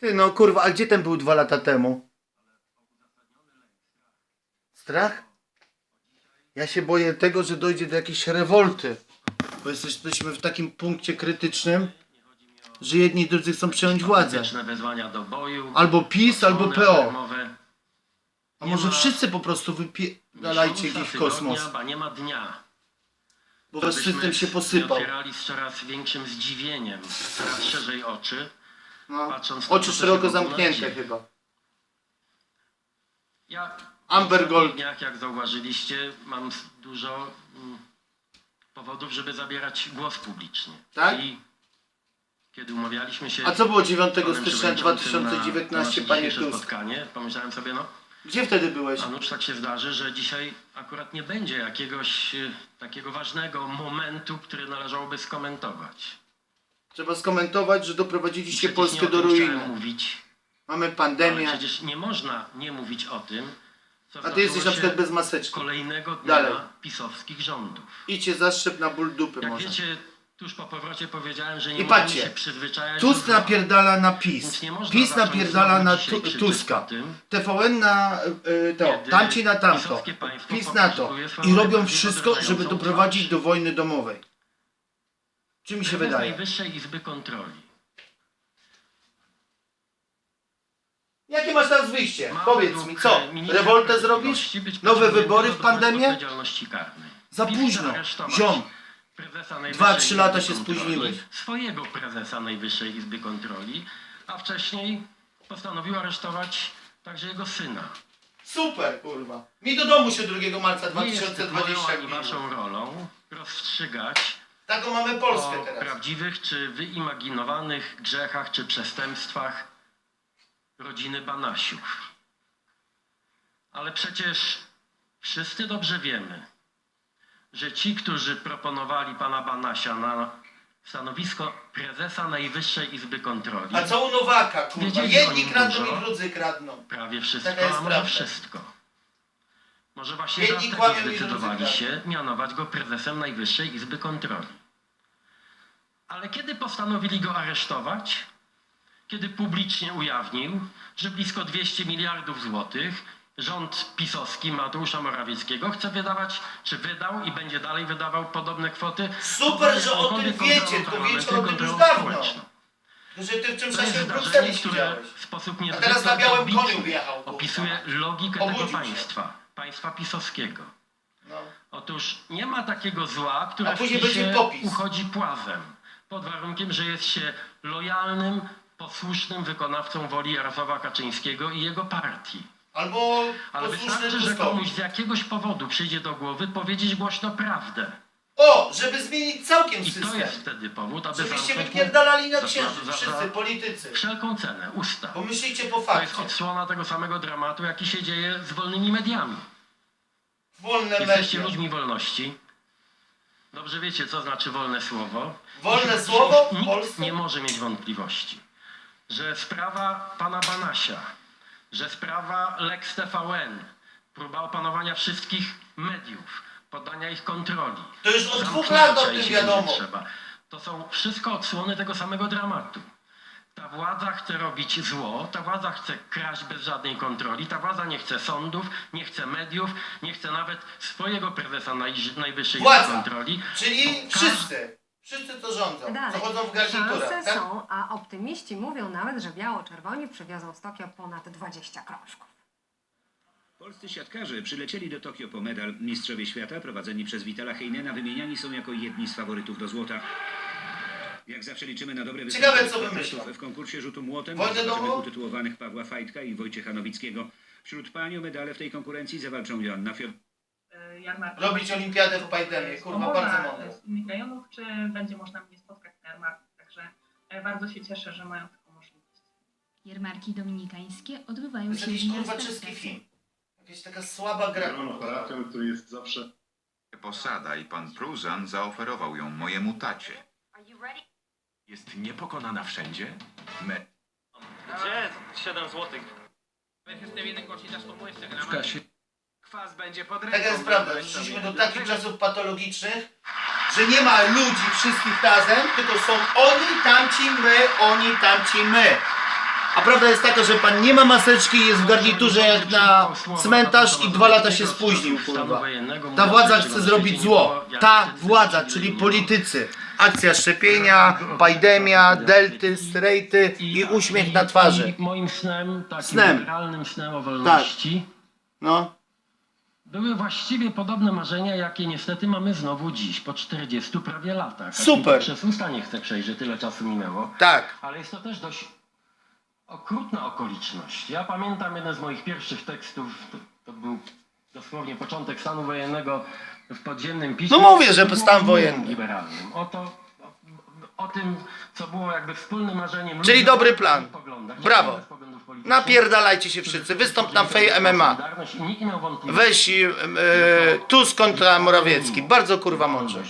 Ty no kurwa, a gdzie ten był dwa lata temu? Strach? Ja się boję tego, że dojdzie do jakiejś rewolty. Bo jesteśmy w takim punkcie krytycznym, że jedni i drudzy chcą przejąć władzę. Wezwania do boju. Albo PiS, albo PO. A może wszyscy po prostu wypierdalajcie gdzieś w kosmos. nie ma dnia. Bo wasz Byśmy system się posypał. otwierali z coraz większym zdziwieniem, coraz szerzej oczy. No. patrząc na Oczy to, co się szeroko wokół zamknięte dzieje. chyba. Ja Amber w Gold. ostatnich dniach, jak zauważyliście, mam s- dużo mm, powodów, żeby zabierać głos publicznie. Tak? I kiedy umawialiśmy się... A co było 9 z panem stycznia przewodniczącym na- 2019, na nasze panie dzisiejsze Tusk? spotkanie, pomyślałem sobie, no, Gdzie wtedy byłeś? a nuż tak się zdarzy, że dzisiaj akurat nie będzie jakiegoś y, takiego ważnego momentu, który należałoby skomentować. Trzeba skomentować, że doprowadziliście Przecież Polskę nie o do tym chciałem ruiny. mówić, Mamy ale pandemię, przecież nie można nie mówić o tym, co a ty jesteś na się przykład bez maseczki. kolejnego dnia Dalej. pisowskich rządów. Idźcie zaszczep na ból dupy Jak może. wiecie, tuż po powrocie powiedziałem, że nie I możemy patrzcie, się przyzwyczajać Tusk do napierdala na Więc PiS. nie można PiS zacząć napierdala znowu na dzisiaj tu, Tuska. tym, TVN na y, to, Kiedy tamci na tamto. pisowskie państwo PiS na to. pokazuje swoją I robią najbardziej wszystko, żeby doprowadzić do wojny domowej. Czy mi się Prezes wydaje? Najwyższej Izby Kontroli. Jakie masz teraz wyjście? Ma Powiedz według, mi, co? e, ministra Rewoltę Sprawiedliwości zrobisz? być Nowe pociągnięty wybory do w pandemię? odpowiedzialności karnej. Za PiS późno. aresztować Ziom. prezesa Najwyższej Dwa, trzy Izby lata się Kontroli, spóźniłeś. Swojego prezesa Najwyższej Izby Kontroli, a wcześniej postanowił aresztować także jego syna. Super, kurwa. Mi do domu się 2 marca Nie jest moją 2020 ani waszą rolą rozstrzygać Taką mamy Polskę o teraz. prawdziwych czy wyimaginowanych grzechach czy przestępstwach rodziny Banasiów. Ale przecież wszyscy dobrze wiemy, że ci, którzy proponowali pana Banasia na stanowisko prezesa Najwyższej Izby Kontroli, A co u Nowaka, kurwa? Wiedzieli Jedni kradną dużo. i drudzy kradną. prawie wszystko, Taka jest a może prawda. wszystko. Może właśnie Jedni dlatego kłamią i drudzy zdecydowali się mianować go prezesem Najwyższej Izby Kontroli. Ale kiedy postanowili go aresztować? Kiedy publicznie ujawnił, że blisko 200 miliardów złotych rząd pisowski Mateusza Morawieckiego chce wydawać, czy wydał i będzie dalej wydawał podobne kwoty. Super, że o tym wiecie, tylko wiecie o tym już dawno. Że ty w tym To czasie w Brukseli siedziałeś. w sposób A teraz na białym koniu wjechał. kurwa. opisuje logikę Obudził tego się. państwa, państwa pisowskiego. No. Otóż nie ma takiego zła, które A później w PiSie będzie popis. uchodzi płazem, pod warunkiem, że jest się lojalnym, posłusznym wykonawcą woli Jarosława Kaczyńskiego i jego partii. Albo Ale wystarczy, że komuś z jakiegoś powodu przyjdzie do głowy powiedzieć głośno prawdę. O, żeby zmienić całkiem I to system. jest wtedy powód, aby Żebyście mu wypierdalali na za- księżyc, za- za- wszyscy politycy. wszelką cenę, usta. Pomyślcie po To jest fakcie. odsłona tego samego dramatu, jaki się dzieje z wolnymi mediami. Wolne Jesteście media. ludźmi wolności. Dobrze wiecie, co znaczy wolne słowo. Wolne słowo w Nikt Polsce? nie może mieć wątpliwości, że sprawa pana Banasia, że sprawa Lex TVN, próba opanowania wszystkich mediów, poddania ich kontroli. To już od dwóch lat o tym wiadomo. Trzeba. To są wszystko odsłony tego samego dramatu. Ta władza chce robić zło, ta władza chce kraść bez żadnej kontroli, ta władza nie chce sądów, nie chce mediów, nie chce nawet swojego prezesa naj, Najwyższej Władza. Kontroli. Czyli wszyscy. Wszyscy co rządzą. Dalej. Co chodzą w garniturach, tak? są, a optymiści mówią nawet, że biało-czerwoni przywiozą z Tokio ponad 20 krążków. Polscy siatkarze przylecieli do Tokio po medal. Mistrzowie świata prowadzeni przez Witala Heinena wymieniani są jako jedni z faworytów do złota. Jak zawsze liczymy na dobre Ciekawe, występy co atletów wymyślą. w konkursie rzutu młotem. Wojnę Zobaczymy domową? utytułowanych Pawła Fajtka i Wojciecha Nowickiego. Wśród pań o medale w tej konkurencji zawalczą Joanna Fior. e. Robić olimpiadę w Pajdemie, kurwa, bardzo mądre. z innych rejonów, czy będzie można mnie spotkać na jarmarku. Także e, bardzo się cieszę, że mają taką możliwość. Jarmarki dominikańskie To odbywają jest się jakiś kurwa czeski film. Jakaś taka słaba gra. Zielono charakter, który jest zawsze posada i pan Pruzan zaoferował ją mojemu tacie. Jest niepokonana wszędzie? Me Gdzie? 7 złotych. W kasie. Kwas będzie pod ręką. Taka jest prawda. Doszliśmy do takich czasów patologicznych, że nie ma ludzi wszystkich razem, tylko są oni, tamci, my, oni, tamci, my. A prawda jest taka, że pan nie ma maseczki jest w garniturze jak na cmentarz i dwa lata się spóźnił, kurwa. Ta władza chce zrobić zło. Ta władza, czyli politycy. Akcja szczepienia, pandemia, delty, strejty i uśmiech na twarzy. Moim snem, takim Snem. realnym snem o wolności, No. były właściwie podobne marzenia, jakie niestety mamy znowu dziś, po 40 prawie latach. Super. Przez usta nie chcę przejść, że tyle czasu minęło. Tak. Ale jest to też dość okrutna okoliczność. Ja pamiętam jeden z moich pierwszych tekstów, to, to był dosłownie początek stanu wojennego w podziemnym piśmie. No mówię, że stan wojenny. liberalnym. O, to, o, o tym, co było jakby wspólnym marzeniem Czyli dobry plan. Brawo. Napierdalajcie się wszyscy. Wystąp na fej MMA. Weź e, Tusk kontra Morawiecki. Bardzo kurwa mądrze.